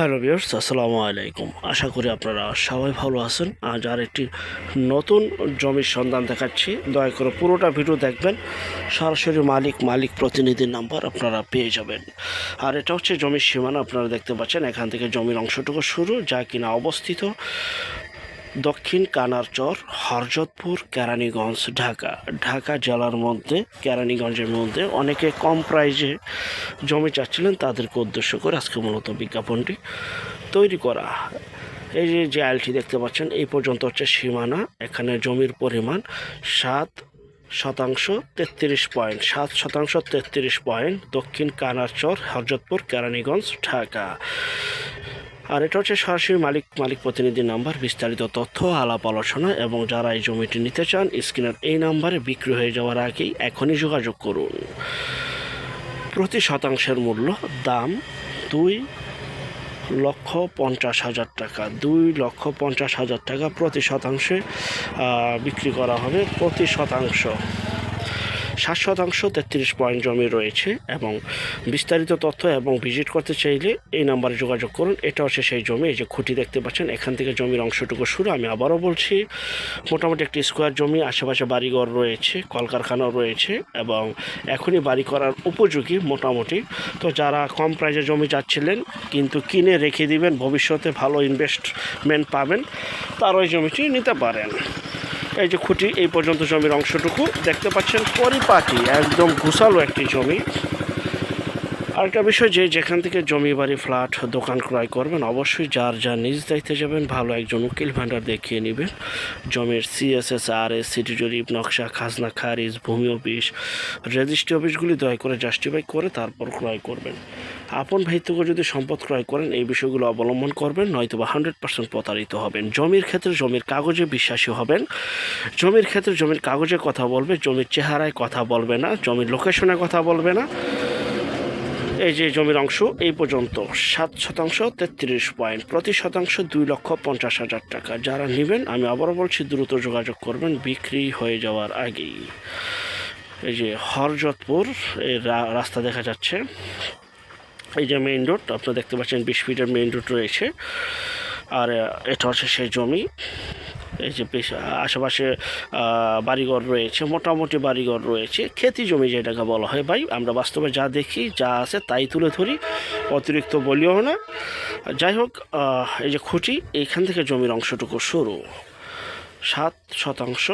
Hello viewers, আসসালামু আলাইকুম। আশা করি আপনারা সবাই ভালো আছেন। আজ আর একটি নতুন জমির সন্ধান দেখাচ্ছি। দয়া করে পুরোটা ভিডিও দেখবেন। সরাসরি মালিক মালিক প্রতিনিধির নাম্বার আপনারা পেয়ে যাবেন। আর এটা হচ্ছে জমির সীমানা, আপনারা দেখতে পাচ্ছেন। এখান থেকে জমির অংশটুকু শুরু, যা কিনা অবস্থিত। দক্ষিণ কানারচর, হরজতপুর, কেরানীগঞ্জ, ঢাকা। ঢাকা জেলার মধ্যে, কেরানীগঞ্জের মধ্যে অনেকে কম প্রাইজে জমি চাচ্ছিলেন, তাদেরকে উদ্দেশ্য করে আজকে মূলত বিজ্ঞাপনটি তৈরি করা। এই যে যে আইলটি দেখতে পাচ্ছেন, এই পর্যন্ত হচ্ছে সীমানা। এখানে জমির পরিমাণ সাত শতাংশ তেত্রিশ পয়েন্ট, সাত শতাংশ তেত্রিশ পয়েন্ট দক্ষিণ কানারচর, হরজতপুর, কেরানীগঞ্জ, ঢাকা। আর এটা হচ্ছে সরাসরি মালিক মালিক প্রতিনিধির নাম্বার, বিস্তারিত তথ্য, আলাপ আলোচনা এবং যারা এই জমিটি নিতে চান, স্ক্রিনের এই নাম্বারে বিক্রি হয়ে যাওয়ার আগেই এখনই যোগাযোগ করুন। প্রতি শতাংশের মূল্য দাম দুই লক্ষ পঞ্চাশ হাজার টাকা। দুই লক্ষ পঞ্চাশ হাজার টাকা প্রতি শতাংশে বিক্রি করা হবে প্রতি শতাংশ। ষাট শতাংশ তেত্রিশ পয়েন্ট জমি রয়েছে এবং বিস্তারিত তথ্য এবং ভিজিট করতে চাইলে এই নাম্বারে যোগাযোগ করুন। এটা হচ্ছে সেই জমি, এই যে খুঁটি দেখতে পাচ্ছেন, এখান থেকে জমির অংশটুকু শুরু। আমি আবারও বলছি, মোটামুটি একটি স্কোয়ার জমি, আশেপাশে বাড়িঘর রয়েছে কলকারখানাও রয়েছে এবং এখনই বাড়ি করার উপযোগী মোটামুটি। তো যারা কম প্রাইজে জমি যাচ্ছিলেন কিন্তু কিনে রেখে দিবেন, ভবিষ্যতে ভালো ইনভেস্টমেন্ট পাবেন তার ওই জমিটি নিতে পারেন। এই যে খুঁটি এই পর্যন্ত জমির অংশটুকু দেখতে পাচ্ছেন। পরিপাটি একদম ঘুষালো একটি জমি। আরেকটা বিষয় যে যেখান থেকে জমি, বাড়ি, ফ্ল্যাট, দোকান ক্রয় করবেন, অবশ্যই যার যার নিজ দায়িত্বে যাবেন, ভালো একজন উকিল ভান্ডার দেখিয়ে নেবেন। জমির সিএসএস আর এস সিটি জরিপ, নকশা, খাজনা, খারিজ, ভূমি অফিস, রেজিস্ট্রি অফিসগুলি দয়া করে জাস্টিফাই করে তারপর ক্রয় করবেন। আপন ভাইত্বকে যদি সম্পদ ক্রয় করেন, এই বিষয়গুলো অবলম্বন করবেন নয়তো বা হান্ড্রেড পার্সেন্ট প্রতারিত হবেন। জমির ক্ষেত্রে জমির কাগজে বিশ্বাসী হবেন। জমির ক্ষেত্রে জমির কাগজে কথা বলবে, জমির চেহারায় কথা বলবে না, জমির লোকেশনে কথা বলবে না। এই যে জমির অংশ, এই পর্যন্ত সাত শতাংশ, তেত্রিশ পয়েন্ট। প্রতি শতাংশ দুই লক্ষ পঞ্চাশ হাজার টাকা। যারা নেবেন, আমি আবারও বলছি, দ্রুত যোগাযোগ করবেন। বিক্রি হয়ে যাওয়ার আগেই। এই যে হরজতপুর, এই রাস্তা দেখা যাচ্ছে। এই যে মেইন রোড আপনারা দেখতে পাচ্ছেন, বিশ ফিটের মেইন রোড রয়েছে। আর এটা হচ্ছে সেই জমি। এই যে আশেপাশে বাড়িঘর রয়েছে, মোটামুটি বাড়িঘর রয়েছে, খেতি জমি যেটাকে বলা হয় ভাই, আমরা বাস্তবে যা দেখি, যা আছে তাই তুলে ধরি, অতিরিক্ত বলিও না। যাই হোক এই যে খুঁটি, এইখান থেকে জমির অংশটুকু শুরু। সাত শতাংশ,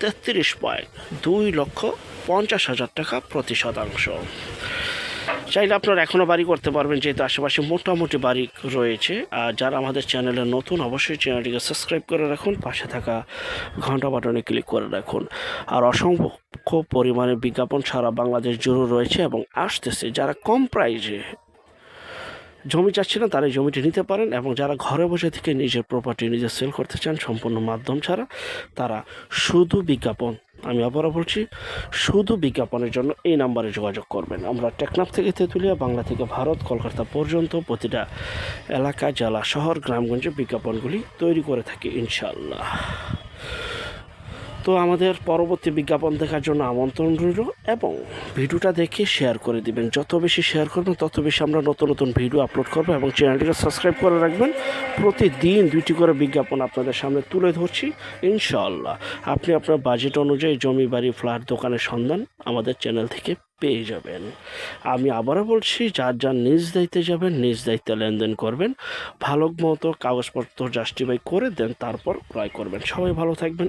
তেত্রিশ পয়েন্ট, দুই লক্ষ পঞ্চাশ হাজার টাকা প্রতি শতাংশ। চাইলে আপনারা এখনও বাড়ি করতে পারবেন, যেহেতু আশেপাশে মোটামুটি বাড়ি রয়েছে। আর যারা আমাদের চ্যানেলে নতুন, অবশ্যই চ্যানেলটিকে সাবস্ক্রাইব করে রাখুন, পাশে থাকা ঘণ্টা বাটনে ক্লিক করে রাখুন। আর অসংখ্য পরিমাণে বিজ্ঞাপন সারা বাংলাদেশ জুড়ে রয়েছে এবং আসতেছে। যারা কম প্রাইজে জমি চাচ্ছেন, তারা এই জমিটি নিতে পারেন এবং যারা ঘরে বসে থেকে নিজের প্রপার্টি নিজে সেল করতে চান, সম্পূর্ণ মাধ্যম ছাড়া, তারা শুধু বিজ্ঞাপন আমি আবারও বলছি, শুধু বিজ্ঞাপনের জন্য এই নাম্বারে যোগাযোগ করবেন। আমরা টেকনাফ থেকে তেঁতুলিয়া, বাংলা থেকে ভারত, কলকাতা পর্যন্ত প্রতিটা এলাকা, জেলা, শহর, গ্রামগঞ্জে বিজ্ঞাপনগুলি তৈরি করে থাকি ইনশাল্লাহ তো আমাদের পরবর্তী বিজ্ঞাপন দেখার জন্য আমন্ত্রণ রইল এবং ভিডিওটা দেখে শেয়ার করে দিবেন। যত বেশি শেয়ার করবেন, তত বেশি আমরা নতুন নতুন ভিডিও আপলোড করব এবং চ্যানেলটিকে সাবস্ক্রাইব করে রাখবেন। প্রতিদিন দুইটি করে বিজ্ঞাপন আপনাদের সামনে তুলে ধরছি, ইনশাআল্লাহ। আপনি আপনার বাজেট অনুযায়ী জমি, বাড়ি ফ্ল্যাট দোকানের সন্ধান আমাদের চ্যানেল থেকে পেয়ে যাবেন। আমি আবারও বলছি, যার যার নিজ দায়িত্বে যাবেন, নিজ দায়িত্বে লেনদেন করবেন। ভালো মতো কাগজপত্র জাস্টিফাই করে দেন, তারপর ক্রয় করবেন। সবাই ভালো থাকবেন